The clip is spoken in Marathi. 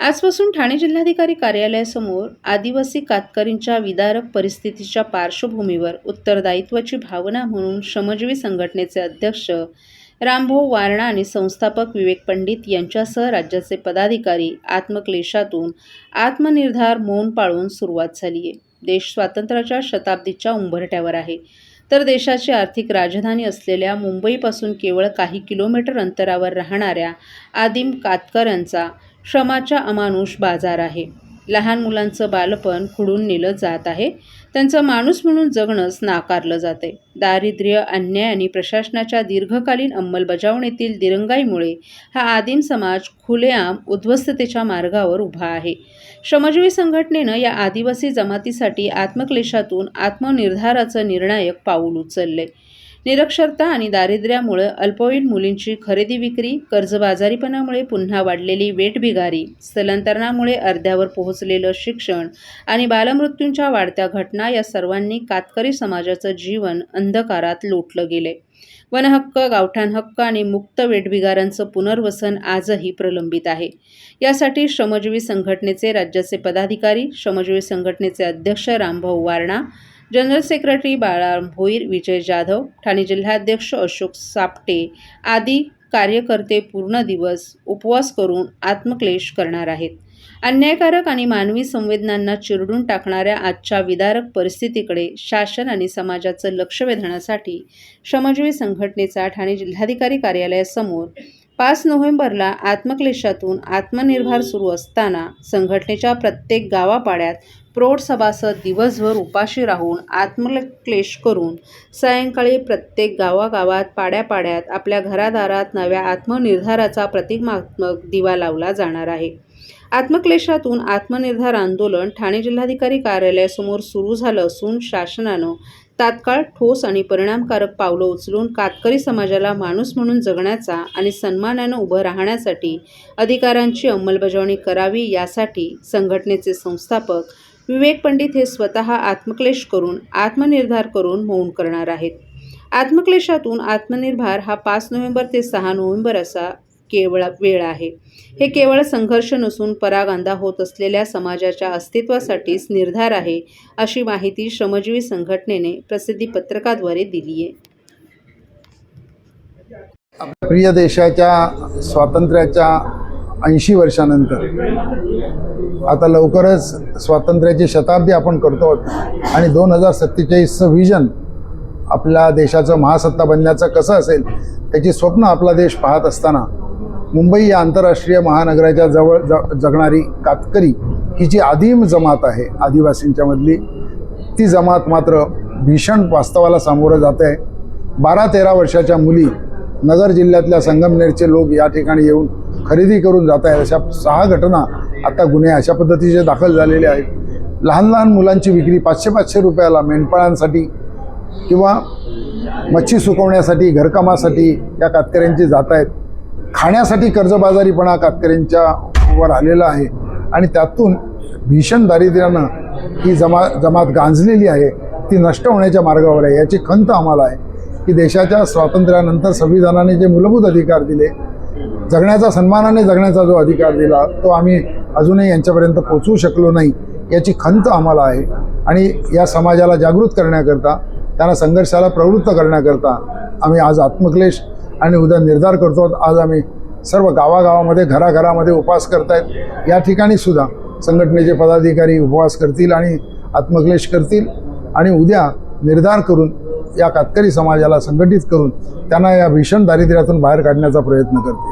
आजपासून ठाणे जिल्हाधिकारी कार्यालयासमोर आदिवासी कातकरींच्या विदारक परिस्थितीच्या पार्श्वभूमीवर उत्तरदायित्वाची भावना म्हणून श्रमजीवी संघटनेचे अध्यक्ष रामभाऊ वारणा आणि संस्थापक विवेक पंडित यांच्यासह राज्याचे पदाधिकारी आत्मक्लेशातून आत्मनिर्धार मौन पाळून सुरुवात झाली आहे. देश स्वातंत्र्याच्या शताब्दीच्या उंबरठ्यावर आहे. तर देशाची आर्थिक राजधानी असलेल्या मुंबईपासून केवळ काही किलोमीटर अंतरावर राहणाऱ्या आदिम कातकऱ्यांचा श्रमाच्या अमानुष बाजार आहे. लहान मुलांचं बालपण खुडून नेलं जात आहे. त्यांचं माणूस म्हणून जगणंच नाकारलं जाते. दारिद्र्य अन्याय आणि प्रशासनाच्या दीर्घकालीन अंमलबजावणीतील दिरंगाईमुळे हा आदिम समाज खुलेआम उद्ध्वस्ततेच्या मार्गावर उभा आहे. श्रमजीवी संघटनेनं या आदिवासी जमातीसाठी आत्मक्लेशातून आत्मनिर्धाराचं निर्णायक पाऊल उचलले निरक्षरता आणि दारिद्र्यामुळे अल्पवयीन मुलींची खरेदी विक्री कर्जबाजारीपणामुळे पुन्हा वाढलेली वेटभिगारी स्थलांतरणामुळे अर्ध्यावर पोहोचलेलं शिक्षण आणि बालमृत्यूंच्या वाढत्या घटना या सर्वांनी कातकरी समाजाचं जीवन अंधकारात लोटलं गेले. वनहक्क गावठाण हक्क आणि मुक्त वेटभिगारांचं पुनर्वसन आजही प्रलंबित आहे. यासाठी श्रमजीवी संघटनेचे राज्याचे पदाधिकारी श्रमजीवी संघटनेचे अध्यक्ष रामभाऊ वारणा जनरल सेक्रेटरी बाळाराम भोईर विजय जाधव ठाणे जिल्हाध्यक्ष अशोक सापटे आदी कार्यकर्ते पूर्ण दिवस उपवास करून आत्मक्लेश करणार आहेत. अन्यायकारक आणि मानवी संवेदनांना चिरडून टाकणाऱ्या आजच्या विदारक परिस्थितीकडे शासन आणि समाजाचं लक्ष वेधण्यासाठी श्रमजीवी संघटनेचा ठाणे जिल्हाधिकारी कार्यालयासमोर पाच नोव्हेंबरला आत्मक्लेशातून आत्मनिर्भर सुरू असताना संघटनेच्या प्रत्येक गावापाड्यात प्रौढ सभासद दिवसभर उपाशी राहून आत्मक्लेश करून सायंकाळी प्रत्येक गावागावात पाड्यापाड्यात आपल्या घरादारात नव्या आत्मनिर्धाराचा प्रतिमात्मक दिवा लावला जाणार आहे. आत्मक्लेशातून आत्मनिर्धार आंदोलन ठाणे जिल्हाधिकारी कार्यालयासमोर सुरू झालं असून शासनानं तात्काळ ठोस आणि परिणामकारक पावलं उचलून कातकरी समाजाला माणूस म्हणून जगण्याचा आणि सन्मानानं उभं राहण्यासाठी अधिकारांची अंमलबजावणी करावी यासाठी संघटनेचे संस्थापक विवेक पंडित हे स्वतः आत्मक्लेश करून आत्मनिर्धार करून मौन करणार आहेत. आत्मक्लेशातून आत्मनिर्भार हा पाच नोव्हेंबर ते सहा नोव्हेंबर असा केवळ वेळ आहे. हे केवळ संघर्ष नसून परागंदा होत असलेल्या समाजाच्या अस्तित्वासाठीच निर्धार आहे अशी माहिती श्रमजीवी संघटनेने प्रसिद्धी पत्रकाद्वारे दिली आहे. आपल्या प्रिय देशाच्या स्वातंत्र्याच्या ऐंशी वर्षानंतर आता लवकरच स्वातंत्र्याची शताब्दी आपण करतो आहोत आणि दोन हजार सत्तेचाळीसचं व्हिजन आपल्या देशाचं महासत्ता बनण्याचं कसं असेल त्याची स्वप्न आपला देश पाहत असताना मुंबई या आंतरराष्ट्रीय महानगराच्या जवळ ज जगणारी कातकरी ही जी आदिम जमात आहे आदिवासींच्या मधली ती जमात मात्र भीषण वास्तवाला सामोरं जात आहे. बारा तेरा वर्षाच्या मुली नगर जिल्ह्यातल्या संगमनेरचे लोक या ठिकाणी येऊन खरेदी करून जात आहेत. अशा सहा घटना आता गुन्हे अशा पद्धतीचे दाखल झालेले आहेत. लहान लहान मुलांची विक्री पाचशे पाचशे रुपयाला मेंढपाळांसाठी किंवा मच्छी सुकवण्यासाठी घरकामासाठी या कातकऱ्यांची जात आहेत. खाण्यासाठी कर्जबाजारीपणा कातकऱ्यांच्या वर आलेला आहे. आणि त्यातून भीषण दारिद्र्यानं ही जमा जमात गांजलेली आहे. ती नष्ट होण्याच्या मार्गावर आहे. याची खंत आम्हाला आहे की देशाच्या स्वातंत्र्यानंतर संविधानाने जे मूलभूत अधिकार दिले जगण्याचा सन्मानाने जगण्याचा जो अधिकार दिला तो आम्ही अजूनही यांच्यापर्यंत पोचवू शकलो नाही याची खंत आम्हाला आहे. आणि या समाजाला जागृत करण्याकरता त्यांना संघर्षाला प्रवृत्त करण्याकरता आम्ही आज आत्मक्लेश आणि उद्या निर्धार करतो. आज आम्ही सर्व गावागावामध्ये घराघरामध्ये उपवास करतायत. या ठिकाणी सुद्धा संघटनेचे पदाधिकारी उपवास करतील आणि आत्मक्लेश करतील. आणि उद्या निर्धार करून या कातकरी समाजाला संघटित करून त्यांना या भीषण दारिद्र्यातून बाहेर काढण्याचा प्रयत्न करतील.